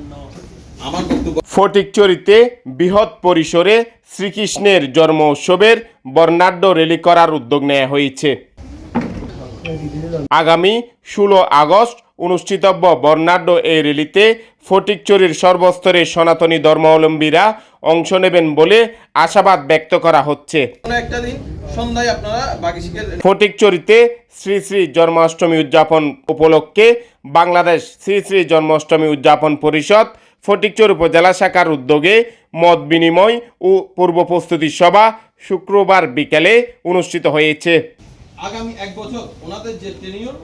বক্তব্য ফটিকচুরিতে বৃহৎ পরিসরে শ্রীকৃষ্ণের জন্ম উৎসবের বর্ণাঢ্য রেলি করার উদ্যোগ নেওয়া হয়েছে। আগামী ষোলো আগস্ট অনুষ্ঠিতব্য বর্ণাঢ্য এই র্যালিতে ফটিকচুরির সর্বস্তরের সনাতনী ধর্মাবলম্বীরা অংশ নেবেন বলে আশাবাদ ব্যক্ত করা হচ্ছে। কোনো একটা দিন সন্ধ্যায় আপনারা ফটিকচুরিতে শ্রী শ্রী জন্মাষ্টমী উদযাপন উপলক্ষে বাংলাদেশ শ্রী শ্রী জন্মাষ্টমী উদযাপন পরিষদ ফটিকচুর উপজেলা শাখার উদ্যোগে মত বিনিময় ও পূর্ব প্রস্তুতি সভা শুক্রবার বিকেলে অনুষ্ঠিত হয়েছে। আগামী এক বছর ওনাদের যে টেনিয়র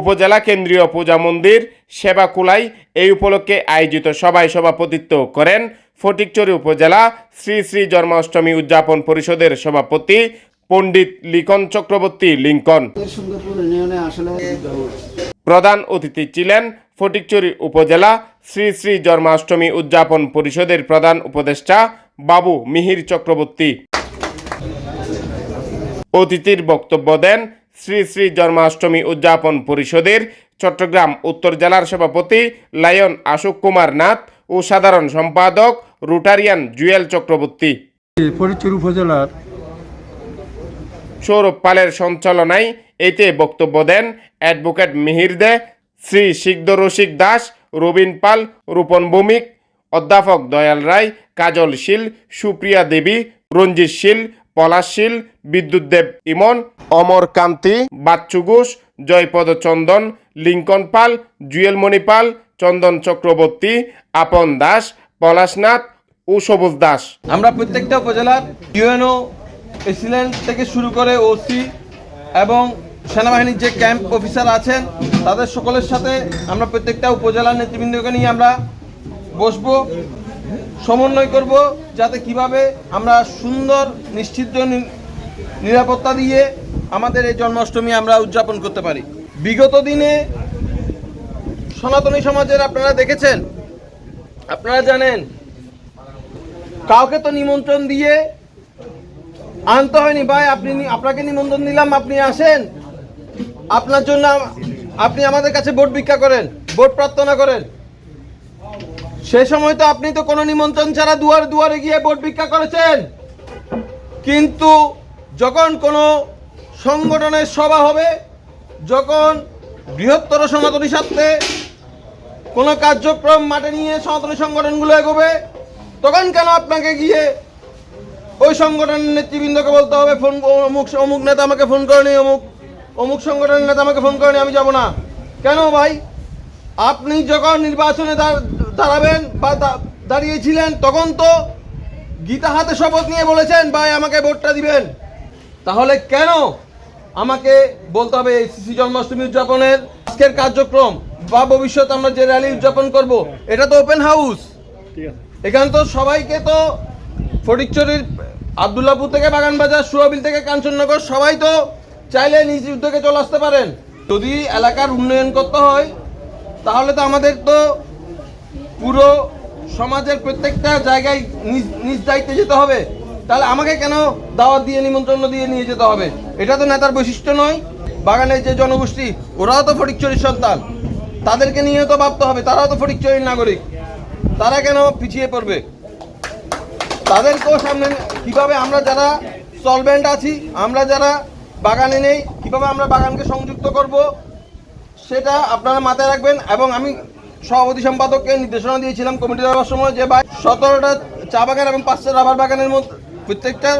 উপজেলা কেন্দ্রীয় পূজা মন্দির সেবাকুলাই এই উপলক্ষে আয়োজিত সভায় সভাপতিত্ব করেন ফটিকচুরি উপজেলা শ্রী শ্রী জন্মাষ্টমী উদযাপন পরিষদের সভাপতি পণ্ডিত লিকন চক্রবর্তী লিঙ্কন। প্রধান অতিথি ছিলেন ফটিকচুরি উপজেলা শ্রী শ্রী জন্মাষ্টমী উদযাপন পরিষদের প্রধান উপদেষ্টা বাবু মিহির চক্রবর্তী। অতিথির বক্তব্য দেন শ্রী শ্রী জন্মাষ্টমী উদযাপন পরিষদের চট্টগ্রাম উত্তর জেলার সভাপতি লায়ন আশোক কুমার নাথ ও সাধারণ সম্পাদক রুটারিয়ান জুয়েল চক্রবর্তী। ফরিদপুর উপজেলার সৌরভ পালের সঞ্চালনায় এতে বক্তব্য দেন অ্যাডভোকেট মিহির দে শ্রী সিদ্ধ রসিক দাস রবীন পাল রূপন ভৌমিক অধ্যাপক দয়াল রায় কাজল শীল সুপ্রিয়া দেবী রঞ্জিত শীল পলাশ শীল বিদ্যুৎ দেব ইমন অমর কান্তি বাচ্চু ঘোষ জয়পদ চন্দন লিঙ্কন পাল জুয়েলমণি পাল চন্দন চক্রবর্তী, আপন দাস, পলাশনাথ ও সবুজ দাস। আমরা প্রত্যেকটা উপজেলার ইউএনও প্রেসিডেন্ট থেকে শুরু করে ওসি এবং সেনাবাহিনীর যে ক্যাম্প অফিসার আছেন, তাদের সকলের সাথে আমরা প্রত্যেকটা উপজেলার নেতৃবৃন্দকে নিয়ে আমরা বসবো, সমন্বয় করব, যাতে কীভাবে আমরা সুন্দর, নিশ্চিত নিরাপত্তা দিয়ে আমাদের এই জন্মাষ্টমী আমরা উদযাপন করতে পারি। বিগত দিনে সনাতনী সমাজের আপনারা দেখেছেন? আপনারা জানেন, কাউকে তো নিমন্ত্রণ দিয়ে আনতে হয়নি। ভাই, আপনি আপনাকে নিমন্ত্রণ দিলাম, আপনি আসেন। আপনার জন্য আপনি আমাদের কাছে ভোট ভিক্ষা করেন, ভোট প্রার্থনা করেন। সে সময় তো আপনি তো কোনো নিমন্ত্রণ ছাড়া দুয়ারে দুয়ারে গিয়ে ভোট ভিক্ষা করেছেন। কিন্তু যখন কোনো সংগঠনের সভা হবে, যখন বৃহত্তর সনাতনী স্বার্থে কোনো কার্যক্রম মাঠে নিয়ে সনাতনী সংগঠনগুলো এগোবে, তখন কেন আপনাকে গিয়ে ওই সংগঠনের নেতৃবৃন্দকে বলতে হবে, ফোন, অমুক অমুক নেতা আমাকে ফোন করেনি, অমুক অমুক সংগঠনের নেতা আমাকে ফোন করেনি, আমি যাব না। কেন ভাই? আপনি যখন নির্বাচনে দাঁড়াবেন বা দাঁড়িয়েছিলেন, তখন তো গীতা হাতে শপথ নিয়ে বলেছেন, ভাই, আমাকে ভোটটা দিবেন। তাহলে কেন আমাকে বলতে হবে এই শিশু জন্মাষ্টমী উদযাপনের আজকের কার্যক্রম? বা ভবিষ্যৎ আমরা যে র্যালি উদযাপন করব এটা তো ওপেন হাউস এখানে তো সবাইকে তো ফটিকচুরির আবদুল্লাপুর থেকে বাগানবাজার সুয়াবিল থেকে কাঞ্চননগর সবাই তো চাইলে নিজ উদ্যোগে চলে আসতে পারেন। যদি এলাকার উন্নয়ন করতে হয় তাহলে তো আমাদের তো পুরো সমাজের প্রত্যেকটা জায়গায় নিজ নিজ দায়িত্বে যেতে হবে। তাহলে আমাকে কেন দাওয়াত দিয়ে নিমন্ত্রণ দিয়ে নিয়ে যেতে হবে? এটা তো নেতার বৈশিষ্ট্য নয়। বাগানের যে জনগোষ্ঠী ওরাও তো ফটিকচুরির সন্তান। তাদেরকে নিয়ে তো ভাবতে হবে, তারাও তো ফটিকচুরির নাগরিক। তারা কেন পিছিয়ে পড়বে? তাদেরকেও সামনে কীভাবে আমরা যারা সলভেন্ট আছি, আমরা যারা বাগানে নেই, কীভাবে আমরা বাগানকে সংযুক্ত করব, সেটা আপনারা মাথায় রাখবেন এবং আমি সভাপতি সম্পাদককে নির্দেশনা দিয়েছিলাম কমিটি দেওয়ার সময় যে ভাই, সতেরোটা চা বাগান এবং পাঁচটা রাবার বাগানের মধ্যে প্রত্যেকটা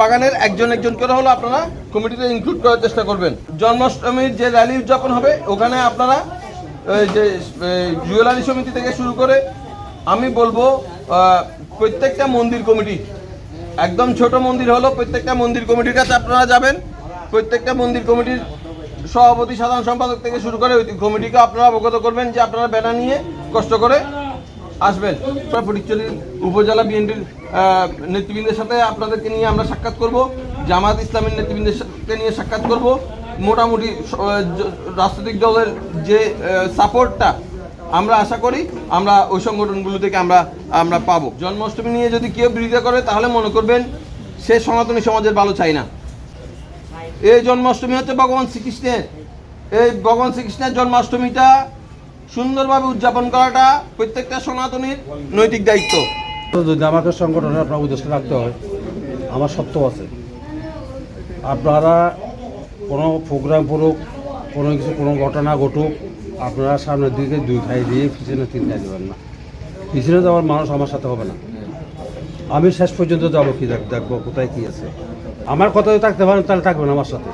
বাগানের একজন একজন করে হলো আপনারা কমিটিতে ইনক্লুড করার চেষ্টা করবেন। জন্মাষ্টমীর যে র্যালি উদযাপন হবে, ওখানে আপনারা যে জুয়েলারি সমিতি থেকে শুরু করে আমি বলব প্রত্যেকটা মন্দির কমিটি, একদম ছোট মন্দির হলো প্রত্যেকটা মন্দির কমিটির কাছে আপনারা যাবেন। প্রত্যেকটা মন্দির কমিটির সভাপতি, সাধারণ সম্পাদক থেকে শুরু করে ওই কমিটিকে আপনারা অবগত করবেন যে আপনারা ব্যানার নিয়ে কষ্ট করে আসবেন। ফটিকছড়ির উপজেলা বিএনপির নেতৃবৃন্দের সাথে আপনাদেরকে নিয়ে আমরা সাক্ষাৎ করব, জামাত ইসলামের নেতৃবৃন্দের সাথে নিয়ে সাক্ষাৎ করব। মোটামুটি রাজনৈতিক দলের যে সাপোর্টটা আমরা আশা করি, আমরা ওই সংগঠনগুলো থেকে আমরা আমরা পাবো। জন্মাষ্টমী নিয়ে যদি কেউ বিরোধিতা করে, তাহলে মনে করবেন সে সনাতনী সমাজের ভালো চাই না। এই জন্মাষ্টমী হচ্ছে ভগবান শ্রীকৃষ্ণের। এই ভগবান শ্রীকৃষ্ণের জন্মাষ্টমীটা সুন্দরভাবে উদযাপন করাটা প্রত্যেকটা সনাতনীর নৈতিক দায়িত্ব। যদি আমাকে সংগঠনের আপনার উদ্দেশ্য রাখতে হয়, আমার সত্য আছে। আপনারা কোনো প্রোগ্রাম পড়ুক, কোনো কিছু, কোনো ঘটনা ঘটুক, আপনারা সামনের দিকে দুই খাই দিয়ে পিছনে, তিন খাই দেবেন না। পিছনে যাওয়ার মানুষ, আমার সাথে হবে না। আমি শেষ পর্যন্ত যাব কি দেখ দেখব, কোথায় কি আছে। আমার কথা থাকতে পারেন তাহলে থাকবেন আমার সাথে।